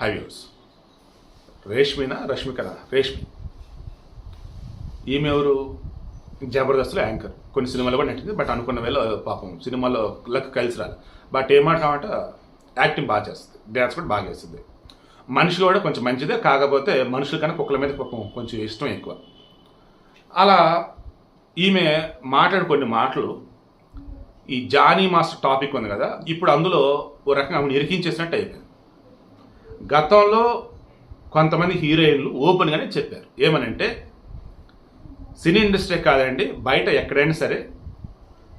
Hi views. రేష్మినా రష్మికనా? రేష్మి. ఈమె ఎవరు? జబర్దస్త్లో యాంకర్. కొన్ని సినిమాలు కూడా నటింది బట్ అనుకున్న వేళ పాపం సినిమాలో లక్ కలిసి రాదు బట్ ఏమంటామంట యాక్టింగ్ బాగా చేస్తుంది. డ్యాన్స్ కూడా బాగా చేస్తుంది. మనిషి కూడా కొంచెం మంచిదే కాకపోతే మనుషుల కన్నా కుక్కల మీద పాపం కొంచెం ఇష్టం ఎక్కువ. అలా ఈమె మాట్లాడు కొన్ని మాటలు ఈ జానీ మాస్టర్ టాపిక్ ఉంది కదా ఇప్పుడు అందులో ఓ రకంగా ఆమెను ఇరికించేసినట్టు అయిపోయింది. గతంలో కొంతమంది హీరోయిన్లు ఓపెన్గానే చెప్పారు. ఏమనంటే సినీ ఇండస్ట్రీ కాదండి బయట ఎక్కడైనా సరే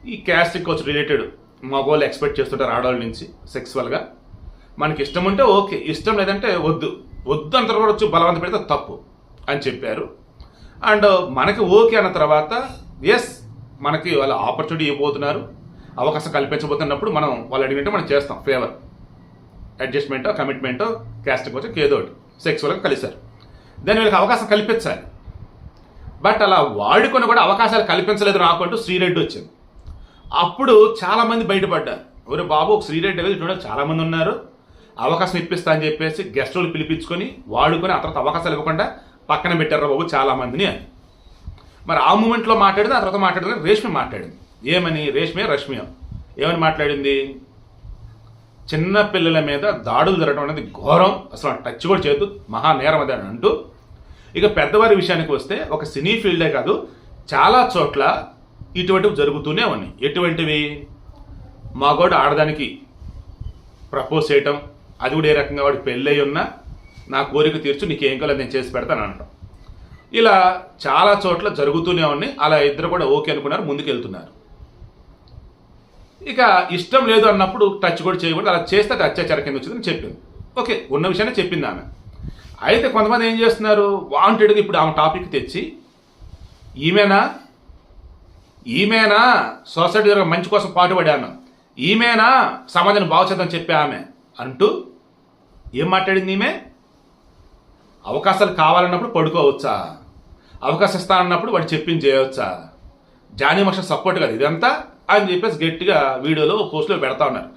ఈ క్యాస్ట్ కోచ్ రిలేటెడ్ మగవాళ్ళు ఎక్స్పెక్ట్ చేస్తుంటారు ఆడవాళ్ళ నుంచి సెక్సువల్గా. మనకి ఇష్టం ఉంటే ఓకే ఇష్టం లేదంటే వద్దు. వద్దు అంత కూడా వచ్చి బలవంత పెడితే తప్పు అని చెప్పారు. అండ్ మనకి ఓకే అన్న తర్వాత ఎస్ మనకి వాళ్ళ ఆపర్చునిటీ ఇవ్వబోతున్నారు. అవకాశం కల్పించబోతున్నప్పుడు మనం వాళ్ళు అడిగినట్టు మనం చేస్తాం. ఫేవర్ అడ్జస్ట్మెంటో కమిట్మెంటో క్యాస్ట్ వచ్చి కేదోటి. ఒకటి సెక్సువల్గా కలిశారు. దాని వీళ్ళకి అవకాశం కల్పించాలి. బట్ అలా వాడుకొని కూడా అవకాశాలు కల్పించలేదు నాకు అంటూ శ్రీరెడ్డి వచ్చింది. అప్పుడు చాలామంది బయటపడ్డారు. ఒరే బాబు ఒక శ్రీరెడ్డి అనేది చూడండి చాలామంది ఉన్నారు. అవకాశం ఇప్పిస్తా అని చెప్పేసి గెస్టులు పిలిపించుకొని వాడుకొని ఆ తర్వాత అవకాశాలు ఇవ్వకుండా పక్కన పెట్టారు బాబు చాలామందిని అని. మరి ఆ మూమెంట్లో మాట్లాడింది ఆ తర్వాత మాట్లాడింది రేష్మి మాట్లాడింది. ఏమని? రేష్మి రష్మి. ఏమని మాట్లాడింది? చిన్న పిల్లల మీద దాడులు జరగడం అనేది ఘోరం. అసలు టచ్ కూడా చేయొద్దు. మహా నేరం అది అని అంటూ. ఇక పెద్దవారి విషయానికి వస్తే ఒక సినీ ఫీల్డే కాదు చాలా చోట్ల ఇటువంటివి జరుగుతూనే ఉన్నాయి. ఎటువంటివి? మగోడు ఆడదానికి ప్రపోజ్ చేయటం అది కూడా ఏ రకంగా వాడు పెళ్ళయి ఉన్నా నా కోరిక తీర్చు నీకేం కాలేదు నేను చేసి పెడతాను అనటం. ఇలా చాలా చోట్ల జరుగుతూనే ఉన్నాయి. అలా ఇద్దరు కూడా ఓకే అనుకున్నారు ముందుకు వెళ్తున్నారు ఇక ఇష్టం లేదు అన్నప్పుడు టచ్ కూడా చేయకూడదు. అలా చేస్తే అది అత్యాచారం కింద వచ్చిందని చెప్పింది. ఓకే ఉన్న విషయాన్ని చెప్పింది ఆమె. అయితే కొంతమంది ఏం చేస్తున్నారు? వాంటెడ్గా ఇప్పుడు ఆమె టాపిక్ తెచ్చి ఈమెనా? ఈమెనా? సొసైటీ దగ్గర మంచి కోసం పాటుపడాను ఈమెనా? సమాజాన్ని బాగుచేద్దని చెప్పే ఆమె. అంటూ ఏం మాట్లాడింది ఈమె? అవకాశాలు కావాలన్నప్పుడు పడుకోవచ్చా? అవకాశం ఇస్తా అన్నప్పుడు వాడు చెప్పింది చేయవచ్చా? జానీ మాస్టర్ సపోర్ట్ కదా. ఇదంతా అని చెప్పేసి గట్టిగా వీడియోలో పోస్ట్లో పెడతా ఉన్నారు.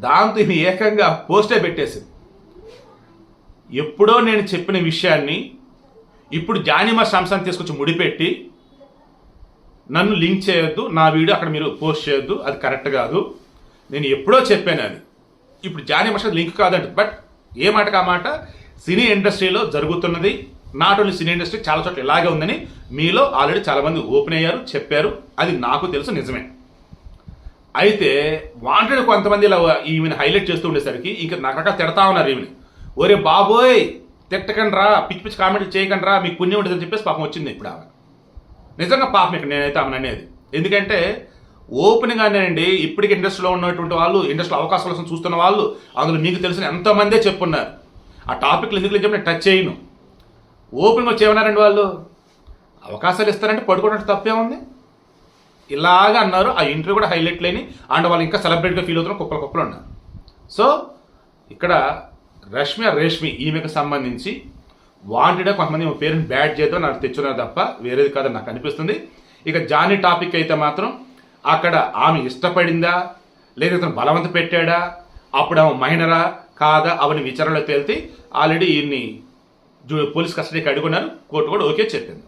దాంతో ఈమె ఏకంగా పోస్టే పెట్టేసింది. ఎప్పుడో నేను చెప్పిన విషయాన్ని ఇప్పుడు జానీ మాస్టర్ అంశాన్ని తీసుకొచ్చి ముడిపెట్టి నన్ను లింక్ చేయొద్దు నా వీడియో అక్కడ మీరు పోస్ట్ చేయొద్దు అది కరెక్ట్ కాదు. నేను ఎప్పుడో చెప్పాను అది. ఇప్పుడు జానీ లింక్ కాదంట. బట్ ఏ మాటకు ఆ మాట? సినీ ఇండస్ట్రీలో జరుగుతున్నది. నాట్ ఓన్లీ సినీ ఇండస్ట్రీ చాలా చోట్ల ఇలాగే ఉందని మీలో ఆల్రెడీ చాలామంది ఓపెన్ అయ్యారు చెప్పారు. అది నాకు తెలుసు నిజమే. అయితే వాంటెడ్ కొంతమంది ఇలా ఈమెను హైలైట్ చేస్తూ ఉండేసరికి ఇంకా రకరకాల తిడతా ఉన్నారు ఈమెని. ఒరే బాబోయ్ తిట్టకండి రా పిచ్చి పిచ్చి కామెంట్లు చేయకండి రా మీకు పుణ్యం ఉంటుందని చెప్పేసి పాపం వచ్చింది ఇప్పుడు ఆమె. నిజంగా పాపం ఇక్కడ నేనైతే ఆమెను అనేది. ఎందుకంటే ఓపెన్గానేనండి ఇప్పటికి ఇండస్ట్రీలో ఉన్నటువంటి వాళ్ళు ఇండస్ట్రీలో అవకాశాల కోసం చూస్తున్న వాళ్ళు అందులో మీకు తెలిసిన ఎంతమందే చెప్పున్నారు. ఆ టాపిక్లు ఎందుకు చెప్పి నేను టచ్ చేయను. ఓపెన్గా వచ్చేమన్నారండి వాళ్ళు? అవకాశాలు ఇస్తారంటే పడుకోవడానికి తప్పే ఉంది ఇలాగా అన్నారు. ఆ ఇంటర్వ్యూ కూడా హైలైట్ లేని అండ్ వాళ్ళు ఇంకా సెలబ్రేట్గా ఫీల్ అవుతున్న కుప్పల కుప్పలు ఉన్నారు. సో ఇక్కడ రష్మి రేష్మి ఈమెకు సంబంధించి వాంటెడ్గా కొంతమంది ఈమె పేరుని బ్యాడ్ చేద్దాం నాకు తెచ్చున్నారు తప్ప వేరేది కాదని నాకు అనిపిస్తుంది. ఇక జానీ టాపిక్ అయితే మాత్రం అక్కడ ఆమె ఇష్టపడిందా? లేదా ఇతను బలవంత పెట్టాడా? అప్పుడు ఆమె మైనరా కాదా? అవన్నీ విచారణలో తేలితే ఆల్రెడీ ఈయన్ని జూ- పోలీస్ కస్టడీకి అడుగున్నారు కోర్టు కూడా ఓకే చెప్పింది.